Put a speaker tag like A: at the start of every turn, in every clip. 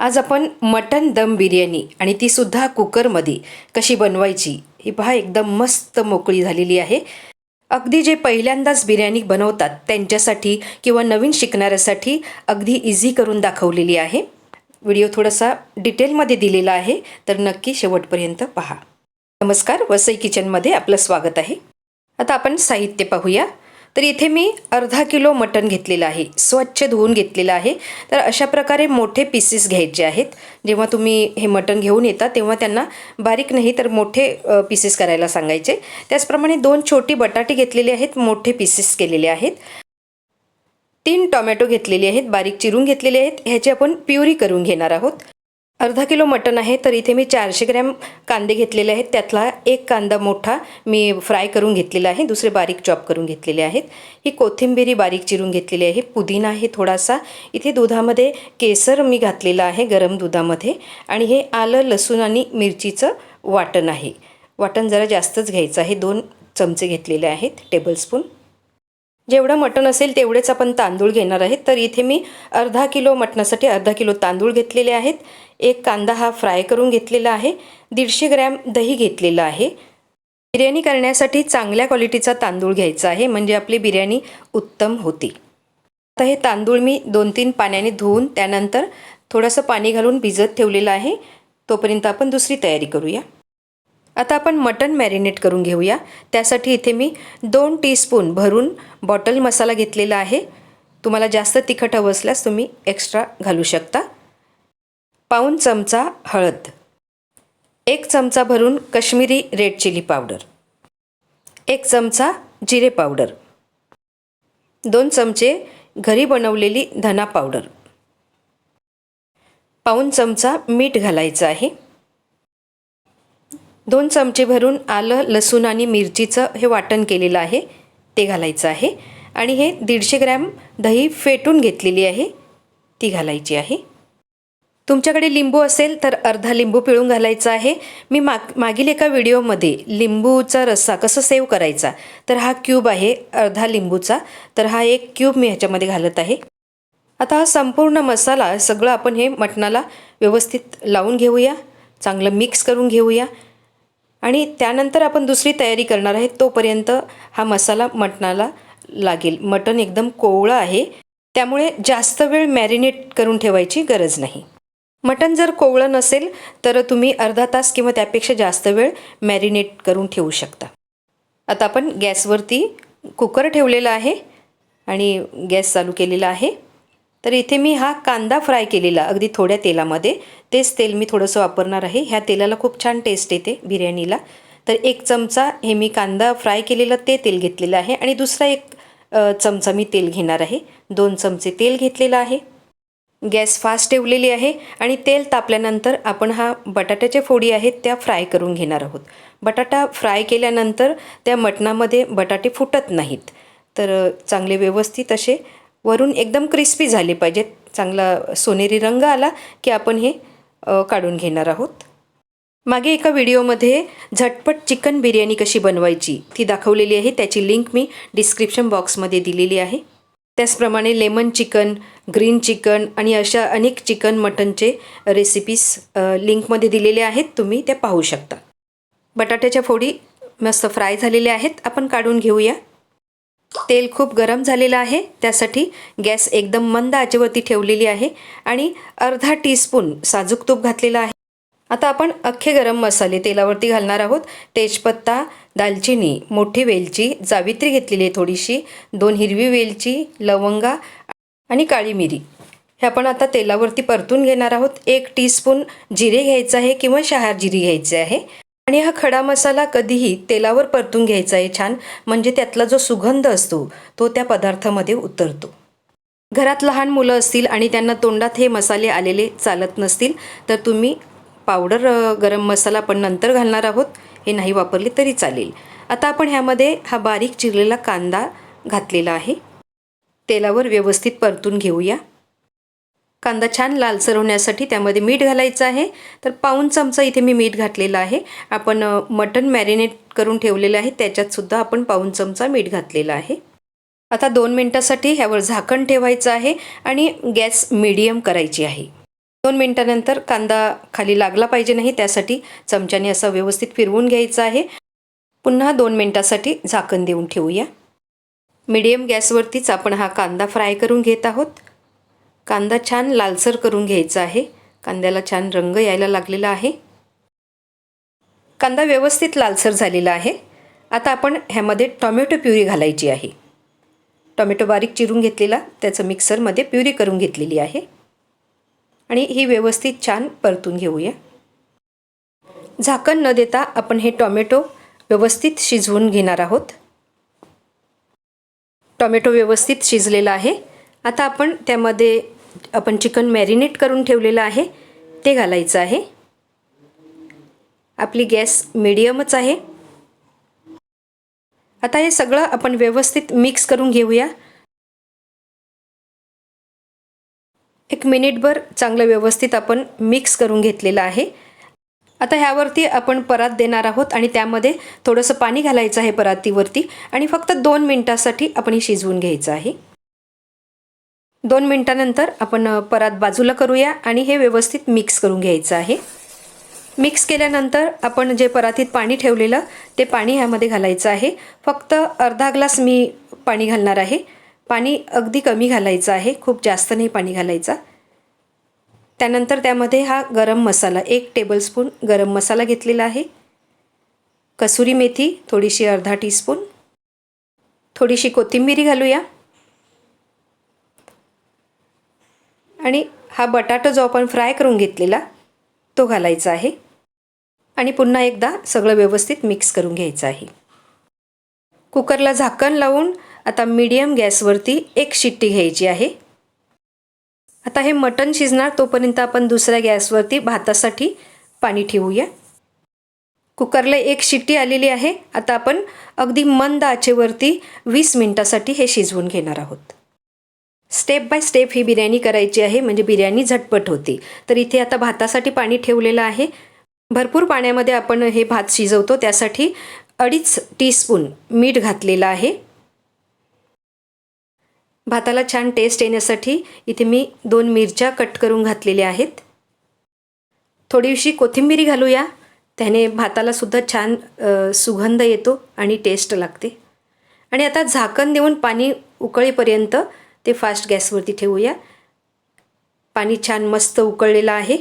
A: आज आपण मटन दम बिर्याणी आणि ती सुद्धा कुकरमध्ये कशी बनवायची ही पहा एकदम मस्त मोकळी झालेली आहे. अगदी जे पहिल्यांदाच बिर्याणी बनवतात त्यांच्यासाठी किंवा नवीन शिकणाऱ्यासाठी अगदी इझी करून दाखवलेली आहे. व्हिडिओ थोडासा डिटेलमध्ये दिलेला आहे तर नक्की शेवटपर्यंत पहा. नमस्कार वसई किचनमध्ये आपलं स्वागत आहे. आता आपण साहित्य पाहूया. तर इथे मी अर्धा किलो मटण घेतलेलं आहे स्वच्छ धुवून घेतलेलं आहे. तर अशा प्रकारे मोठे पीसेस घ्यायचे आहेत. जेव्हा तुम्ही हे मटण घेऊन येता तेव्हा त्यांना बारीक नाही तर मोठे पीसेस करायला सांगायचे. त्याचप्रमाणे दोन छोटी बटाटे घेतलेले आहेत मोठे पीसेस केलेले आहेत. तीन टोमॅटो घेतलेले आहेत बारीक चिरून घेतलेले आहेत. ह्याची आपण प्युरी करून घेणार आहोत. अर्धा किलो मटण आहे तर इथे मी चारशे ग्रॅम कांदे घेतलेले आहेत. त्यातला एक कांदा मोठा मी फ्राय करून घेतलेला आहे. दुसरे बारीक चॉप करून घेतलेले आहेत. ही कोथिंबिरी बारीक चिरून घेतलेली आहे. पुदिना आहे थोडासा. इथे दुधामध्ये केसर मी घातलेला आहे गरम दुधामध्ये. आणि हे आलं लसूण आणि मिरचीचं वाटण आहे. वाटण जरा जास्तच घ्यायचं आहे. दोन चमचे घेतलेले आहेत. टेबलस्पून जेवढं मटण असेल तेवढेच आपण तांदूळ घेणार आहेत. तर इथे मी अर्धा किलो मटणासाठी अर्धा किलो तांदूळ घेतलेले आहेत. एक कांदा हा फ्राय करून घेतलेला आहे. दीडशे ग्रॅम दही घेतलेलं आहे. बिर्याणी करण्यासाठी चांगल्या क्वालिटीचा तांदूळ घ्यायचा आहे. म्हणजे आपली बिर्याणी उत्तम होती. आता हे तांदूळ मी दोन तीन पाण्याने धुवून त्यानंतर थोडंसं पाणी घालून भिजत ठेवलेलं आहे. तोपर्यंत आपण दुसरी तयारी करूया. आता आपण मटन मॅरिनेट करून घेऊया. त्यासाठी इथे मी दोन टीस्पून भरून बॉटल मसाला घेतलेला आहे. तुम्हाला जास्त तिखट हवं असल्यास तुम्ही एक्स्ट्रा घालू शकता. पाऊन चमचा हळद. एक चमचा भरून कश्मीरी रेड चिली पावडर. एक चमचा जिरे पावडर. दोन चमचे घरी बनवलेली धना पावडर. पाऊन चमचा मीठ घालायचं आहे. दोन चमचे भरून आलं लसूण आणि मिरचीचं हे वाटण केलेलं आहे ते घालायचं आहे. आणि हे दीडशे ग्रॅम दही फेटून घेतलेली आहे ती घालायची आहे. तुमच्याकडे लिंबू असेल तर अर्धा लिंबू पिळून घालायचा आहे. मी माग मागील एका व्हिडिओमध्ये लिंबूचा रस्सा कसं सेव करायचा तर हा क्यूब आहे अर्धा लिंबूचा तर हा एक क्यूब मी ह्याच्यामध्ये घालत आहे. आता हा संपूर्ण मसाला सगळं आपण हे मटणाला व्यवस्थित लावून घेऊया चांगलं मिक्स करून घेऊया. आणि त्यानंतर आपण दुसरी तयारी करणार आहे तोपर्यंत हा मसाला मटणाला लागेल. मटण एकदम कोवळं आहे. त्यामुळे जास्त वेळ मॅरिनेट करून ठेवायची गरज नाही. मटण जर कोवळं नसेल तर तुम्ही अर्धा तास किंवा त्यापेक्षा जास्त वेळ मॅरिनेट करून ठेवू शकता. आता आपण गॅसवरती कुकर ठेवलेला आहे आणि गॅस चालू केलेला आहे. तर इथे मी हा कांदा फ्राय केलेला अगदी थोड्या तेलामध्ये. तेच तेल मी थोडंसं वापरणार आहे. ह्या तेलाला खूप छान टेस्ट येते बिर्याणीला. तर एक चमचा हे मी कांदा फ्राय केलेलं ते तेल घेतलेलं आहे आणि दुसरा एक चमचा मी तेल घेणार आहे. दोन चमचे तेल घेतलेलं आहे. गॅस फास्ट ठेवलेली आहे आणि तेल तापल्यानंतर आपण हा बटाट्याच्या फोडी आहेत त्या फ्राय करून घेणार आहोत. बटाटा फ्राय केल्यानंतर त्या मटणामध्ये बटाटे फुटत नाहीत. तर चांगले व्यवस्थित असे वरून एकदम क्रिस्पी झाले पाहिजेत चांगला सोनेरी रंग आला की आपण हे काढून घेणार आहोत. मागे एका व्हिडिओमध्ये झटपट चिकन बिर्याणी कशी बनवायची ती दाखवलेली आहे. त्याची लिंक मी डिस्क्रिप्शन बॉक्समध्ये दिलेली आहे. त्याचप्रमाणे लेमन चिकन ग्रीन चिकन आणि अशा अनेक चिकन मटनचे रेसिपीज लिंकमध्ये दिलेले आहेत. तुम्ही त्या पाहू शकता. बटाट्याच्या फोडी मस्त फ्राय झालेल्या आहेत. आपण काढून घेऊया. तेल खूप गरम झालेलं आहे. त्यासाठी गॅस एकदम मंद आचेवरती ठेवलेली आहे आणि अर्धा टीस्पून साजूक तूप घातलेलं आहे. आता आपण अख्खे गरम मसाले तेलावरती घालणार आहोत. तेजपत्ता दालचिनी मोठी वेलची जावित्री घेतलेली आहे थोडीशी दोन हिरवी वेलची लवंगा आणि काळी मिरी. हे आपण आता तेलावरती परतून घेणार आहोत. एक टीस्पून जिरे घ्यायचं आहे किंवा शहार जिरी घ्यायचे आहे. आणि हा खडा मसाला कधीही तेलावर परतून घ्यायचा आहे छान. म्हणजे त्यातला जो सुगंध असतो तो त्या पदार्थामध्ये उतरतो. घरात लहान मुलं असतील आणि त्यांना तोंडात हे मसाले आलेले चालत नसतील तर तुम्ही पावडर गरम मसाला पण नंतर घालणार आहोत. हे नाही वापरले तरी चालेल. आता आपण ह्यामध्ये हा बारीक चिरलेला कांदा घातलेला आहे. तेलावर व्यवस्थित परतून घेऊया. कांदा छान लालसर होण्यासाठी त्यामध्ये मीठ घालायचं आहे. तर पाऊन चमचा इथे मी मीठ घातलेलं आहे. आपण मटन मॅरिनेट करून ठेवलेलं आहे. त्याच्यातसुद्धा आपण पाऊन चमचा मीठ घातलेलं आहे. आता दोन मिनटासाठी ह्यावर झाकण ठेवायचं आहे आणि गॅस मीडियम करायची आहे. दोन मिनटानंतर कांदा खाली लागला पाहिजे नाही त्यासाठी चमच्याने असा व्यवस्थित फिरवून घ्यायचा आहे. पुन्हा दोन मिनटासाठी झाकण देऊन ठेवूया. मीडियम गॅसवरतीच आपण हा कांदा फ्राय करून घेत आहोत. कांदा छान लालसर करून घ्यायचा आहे. कांद्याला छान रंग यायला लागलेला आहे. कांदा व्यवस्थित लालसर झालेला आहे. आता आपण ह्यामध्ये टॉमॅटो प्युरी घालायची आहे. टॉमॅटो बारीक चिरून घेतलेला त्याचं मिक्सरमध्ये प्युरी करून घेतलेली आहे. आणि ही व्यवस्थित छान परतून घेऊया. झाकण न देता आपण हे टॉमॅटो व्यवस्थित शिजवून घेणार आहोत. टॉमॅटो व्यवस्थित शिजलेला आहे. आता आपण त्यामध्ये आपण चिकन मॅरिनेट करून ठेवलेलं आहे ते घालायचं आहे. आपली गॅस मिडियमच आहे. आता हे सगळं आपण व्यवस्थित मिक्स करून घेऊया. एक मिनिटभर चांगलं व्यवस्थित आपण मिक्स करून घेतलेलं आहे. आता ह्यावरती आपण परात देणार आहोत आणि त्यामध्ये थोडंसं पाणी घालायचं आहे परातीवरती आणि फक्त दोन मिनटासाठी आपण हे शिजवून घ्यायचं आहे. दोन मिनटानंतर आपण परात बाजूला करूया आणि हे व्यवस्थित मिक्स करून घ्यायचं आहे. मिक्स केल्यानंतर आपण जे परातीत पाणी ठेवलेलं ते पाणी ह्यामध्ये घालायचं आहे. फक्त अर्धा ग्लास मी पाणी घालणार आहे. पाणी अगदी कमी घालायचं आहे. खूप जास्त नाही पाणी घालायचा. त्यानंतर त्यामध्ये हा गरम मसाला एक टेबलस्पून गरम मसाला घेतलेला आहे. कसुरी मेथी थोडीशी अर्धा टीस्पून. थोडीशी कोथिंबिरी घालूया. आणि हा बटाटा जो आपण फ्राय करून घेतलेला तो घालायचा आहे. आणि पुन्हा एकदा सगळं व्यवस्थित मिक्स करून घ्यायचं आहे. कुकरला झाकण लावून आता मीडियम गॅसवरती एक शिट्टी घ्यायची आहे. आता हे मटण शिजणार तोपर्यंत आपण दुसऱ्या गॅसवरती भातासाठी पाणी ठेवूया. कुकरला एक शिट्टी आलेली आहे. आता आपण अगदी मंद आचेवरती वीस मिनटासाठी हे शिजवून घेणार आहोत. स्टेप बाय स्टेप ही बिर्याणी करायची आहे म्हणजे बिर्याणी झटपट होती. तर इथे आता भातासाठी पाणी ठेवलेलं आहे. भरपूर पाण्यामध्ये आपण हे भात शिजवतो त्यासाठी अडीच टीस्पून मीठ घातलेलं आहे. भाताला छान टेस्ट येण्यासाठी इथे मी दोन मिरच्या कट करून घातलेल्या आहेत. थोडीशी कोथिंबिरी घालूया. त्याने भातालासुद्धा छान सुगंध येतो आणि टेस्ट लागते. आणि आता झाकण देऊन पाणी उकळीपर्यंत ते फास्ट गॅसवरती ठेवूया. पाणी छान मस्त उकळलेलं आहे.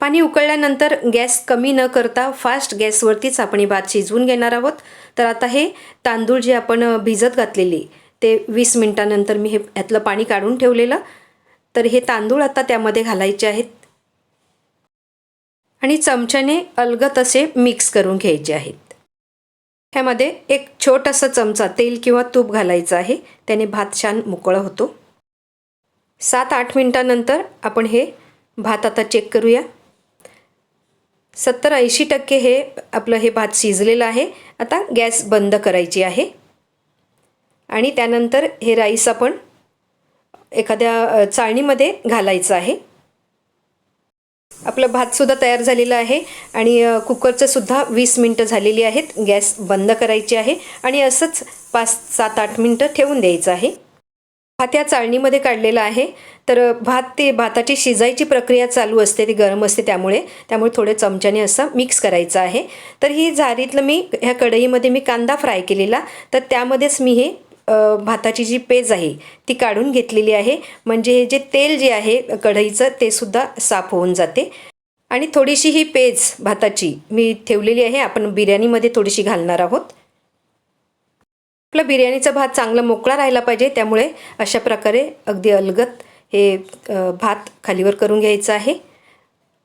A: पाणी उकळल्यानंतर गॅस कमी न करता फास्ट गॅसवरतीच आपण हे भात शिजवून घेणार आहोत. तर आता हे तांदूळ जे आपण भिजत घातलेले ते वीस मिनटानंतर मी हे ह्यातलं पाणी काढून ठेवलेलं. तर हे तांदूळ आता त्यामध्ये घालायचे आहेत. आणि चमच्याने अलगत असे मिक्स करून घ्यायचे आहेत. ह्यामध्ये एक छोटासा चमचा तेल किंवा तूप घालायचं आहे. त्याने भात छान मोकळं होतो. सात आठ मिनटानंतर आपण हे भात आता चेक करूया. सत्तर ऐंशी टक्के हे आपलं हे भात शिजलेलं आहे. आता गॅस बंद करायची आहे. आणि त्यानंतर हे राईस आपण एखाद्या चाळणीमध्ये घालायचं आहे. आपलं भातसुद्धा तयार झालेलं आहे. आणि कुकरचंसुद्धा वीस मिनटं झालेली आहेत. गॅस बंद करायची आहे. आणि असंच पाच सात आठ मिनटं ठेवून द्यायचं आहे. भात या चाळणीमध्ये काढलेला आहे. तर भात ते भाताची शिजायची प्रक्रिया चालू असते ती गरम असते त्यामुळे. त्यामुळे थोडे चमच्याने असं मिक्स करायचं आहे. तर ही झारीतलं मी ह्या कढईमध्ये मी कांदा फ्राय केलेला. तर त्यामध्येच मी हे भाताची जी पेज आहे ती काढून घेतलेली आहे. म्हणजे हे जे तेल जे आहे कढईचं ते सुद्धा साफ होऊन जाते. आणि थोडीशी ही पेज भाताची मी ठेवलेली आहे. आपण बिर्याणीमध्ये थोडीशी घालणार आहोत. आपला बिर्याणीचा भात चांगला मोकळा राहिला पाहिजे त्यामुळे अशा प्रकारे अगदी अलगत हे भात खालीवर करून घ्यायचं आहे.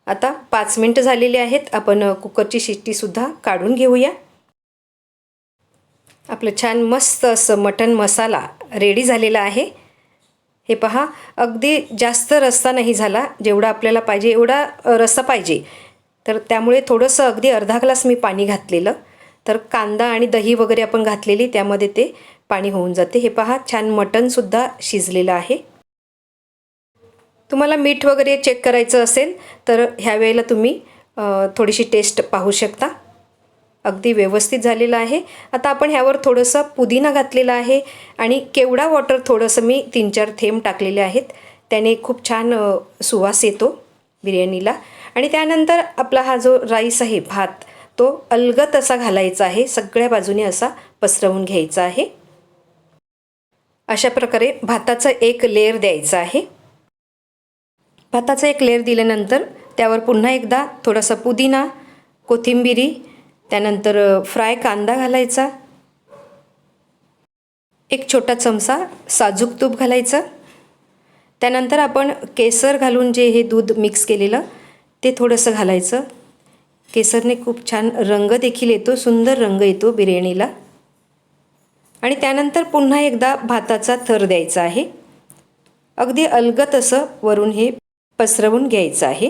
A: आता पाच मिनटं झालेली आहेत आपण कुकरची शिट्टीसुद्धा काढून घेऊया. आपलं छान मस्त असं मटण मसाला रेडी झालेला आहे. हे पहा अगदी जास्त रस्सा नाही झाला जेवढा आपल्याला पाहिजे एवढा रस्सा पाहिजे. तर त्यामुळे थोडंसं अगदी अर्धा ग्लास मी पाणी घातलेलं. तर कांदा आणि दही वगैरे आपण घातलेली त्यामध्ये ते पाणी होऊन जाते. हे पहा छान मटनसुद्धा शिजलेलं आहे. तुम्हाला मीठ वगैरे चेक करायचं असेल तर ह्या वेळेला तुम्ही थोडीशी टेस्ट पाहू शकता. अगदी व्यवस्थित झालेलं आहे. आता आपण ह्यावर थोडंसं पुदिना घातलेला आहे आणि केवडा वॉटर थोडंसं मी तीन चार थेंब टाकलेले आहेत. त्याने खूप छान सुवास येतो बिर्याणीला. आणि त्यानंतर आपला हा जो राईस आहे भात तो अलगत असा घालायचा आहे. सगळ्या बाजूने असा पसरवून घ्यायचा आहे. अशा प्रकारे भाताचा एक लेअर द्यायचा आहे. भाताचा एक लेअर दिल्यानंतर त्यावर पुन्हा एकदा थोडासा पुदिना कोथिंबिरी त्यानंतर फ्राय कांदा घालायचा. एक छोटा चमचा साजूक तूप घालायचं. त्यानंतर आपण केसर घालून जे हे दूध मिक्स केलेलं ते थोडंसं घालायचं. केसरने खूप छान रंग देखील येतो सुंदर रंग येतो बिर्याणीला. आणि त्यानंतर पुन्हा एकदा भाताचा थर द्यायचा आहे. अगदी अलगत असं वरून हे पसरवून घ्यायचं आहे.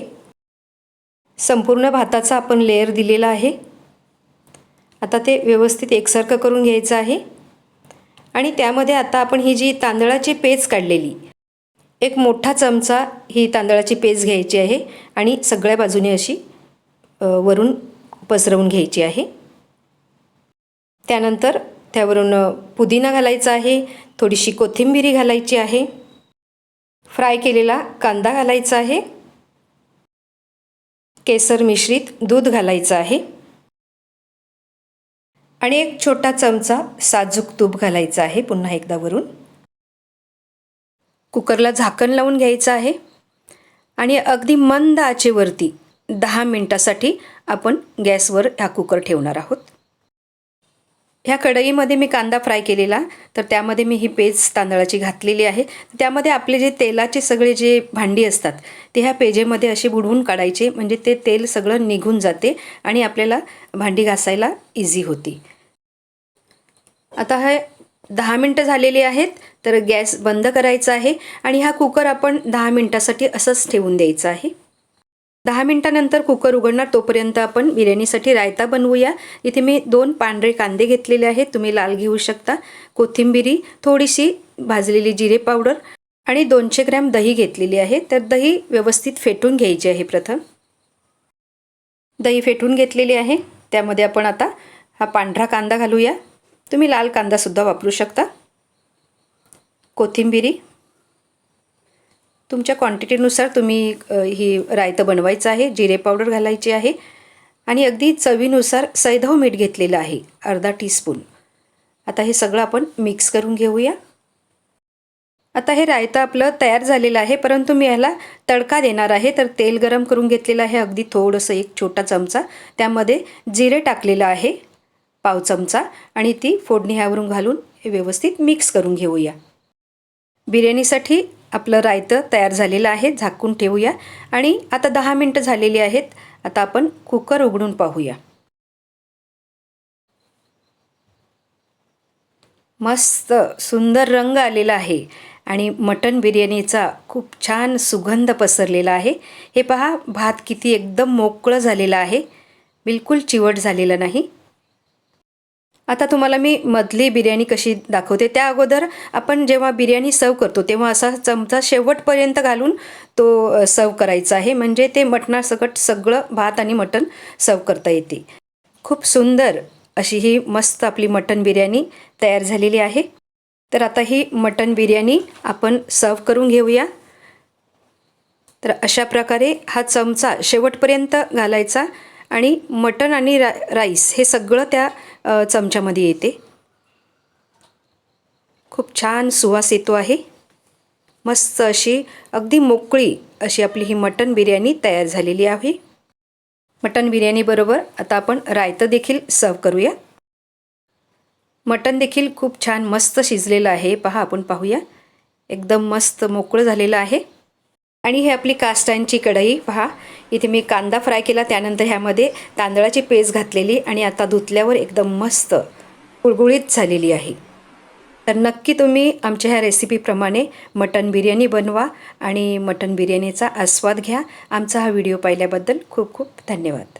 A: संपूर्ण भाताचा आपण लेअर दिलेला आहे. आता ते व्यवस्थित एकसारखं करून घ्यायचं आहे. आणि त्यामध्ये आता आपण ही जी तांदळाची पेज काढलेली एक मोठा चमचा ही तांदळाची पेज घ्यायची आहे आणि सगळ्या बाजूने अशी वरून पसरवून घ्यायची आहे. त्यानंतर त्यावरून पुदिना घालायचा आहे थोडीशी कोथिंबिरी घालायची आहे फ्राय केलेला कांदा घालायचा आहे केसर मिश्रित दूध घालायचं आहे आणि एक छोटा चमचा साजूक तूप घालायचा आहे पुन्हा एकदा वरून. कुकरला झाकण लावून घ्यायचं आहे आणि अगदी मंद आचेवरती दहा मिनटासाठी आपण गॅसवर हा कुकर ठेवणार आहोत. ह्या कढईमध्ये मी कांदा फ्राय केलेला तर त्यामध्ये मी ही पेज तांदळाची घातलेली आहे. त्यामध्ये आपले जे तेलाचे सगळे जे भांडी असतात ते ह्या पेजेमध्ये असे बुडवून काढायचे म्हणजे ते तेल सगळं निघून जाते आणि आपल्याला भांडी घासायला इझी होती. आता हे दहा मिनटं झालेली आहेत तर गॅस बंद करायचा आहे आणि हा कुकर आपण दहा मिनटासाठी असंच ठेवून द्यायचा आहे. दहा मिनटानंतर कुकर उघडणार तोपर्यंत आपण बिर्याणीसाठी रायता बनवूया. इथे मी दोन पांढरे कांदे घेतलेले आहेत तुम्ही लाल घेऊ शकता. कोथिंबिरी थोडीशी भाजलेली जिरे पावडर आणि दोनशे ग्रॅम दही घेतलेली आहे. तर दही व्यवस्थित फेटून घ्यायची आहे प्रथम. दही फेटून घेतलेली आहे. त्यामध्ये आपण आता हा पांढरा कांदा घालूया. तुम्ही लाल कांदासुद्धा वापरू शकता. कोथिंबिरी तुमच्या क्वांटिटीनुसार तुम्ही ही रायतं बनवायचं आहे जिरे पावडर घालायची आहे आणि अगदी चवीनुसार सैधव मीठ घेतलेलं आहे अर्धा टीस्पून आता हे सगळं आपण मिक्स करून घेऊया. आता हे रायतं आपलं तयार झालेलं आहे परंतु मी ह्याला तडका देणार आहे तर तेल गरम करून घेतलेलं आहे अगदी थोडंसं एक छोटा चमचा. त्यामध्ये जिरे टाकलेलं आहे पाव चमचा आणि ती फोडणी ह्यावरून घालून हे व्यवस्थित मिक्स करून घेऊया. बिर्याणीसाठी आपलं रायतं तयार झालेलं आहे झाकून ठेवूया. आणि आता दहा मिनटं झालेली आहेत. आता आपण कुकर उघडून पाहूया. मस्त सुंदर रंग आलेला आहे. आणि मटन बिर्याणीचा खूप छान सुगंध पसरलेला आहे. हे पहा भात किती एकदम मोकळं झालेलं आहे. बिलकुल चिवट झालेलं नाही. आता तुम्हाला मी मधली बिर्याणी कशी दाखवते त्या अगोदर आपण जेव्हा बिर्याणी सर्व करतो तेव्हा असा चमचा शेवटपर्यंत घालून तो सर्व करायचा आहे. म्हणजे ते मटणासकट सगळं भात आणि मटण सर्व करता येते. खूप सुंदर अशी ही मस्त आपली मटण बिर्याणी तयार झालेली आहे. तर आता ही मटण बिर्याणी आपण सर्व करून घेऊया. तर अशा प्रकारे हा चमचा शेवटपर्यंत घालायचा आणि मटण आणि रा राईस हे सगळं त्या चमच्यामध्ये येते. खूप छान सुवास येतो आहे. मस्त अशी अगदी मोकळी अशी आपली ही मटन बिर्याणी तयार झालेली आहे. मटन बिर्याणीबरोबर आता आपण रायतं देखील सर्व करूया. मटन देखील खूप छान मस्त शिजलेलं आहे. पहा आपण पाहूया. एकदम मस्त मोकळं झालेलं आहे. आणि हे आपली कास्टांची कढई पहा. इथे मी कांदा फ्राय केला त्यानंतर ह्यामध्ये तांदळाची पेस्ट घातलेली आणि आता धुतल्यावर एकदम मस्त गुळगुळीत झालेली आहे. तर नक्की तुम्ही आमच्या ह्या रेसिपीप्रमाणे मटन बिर्याणी बनवा आणि मटन बिर्याणीचा आस्वाद घ्या. आमचा हा व्हिडिओ पाहिल्याबद्दल खूप खूप धन्यवाद.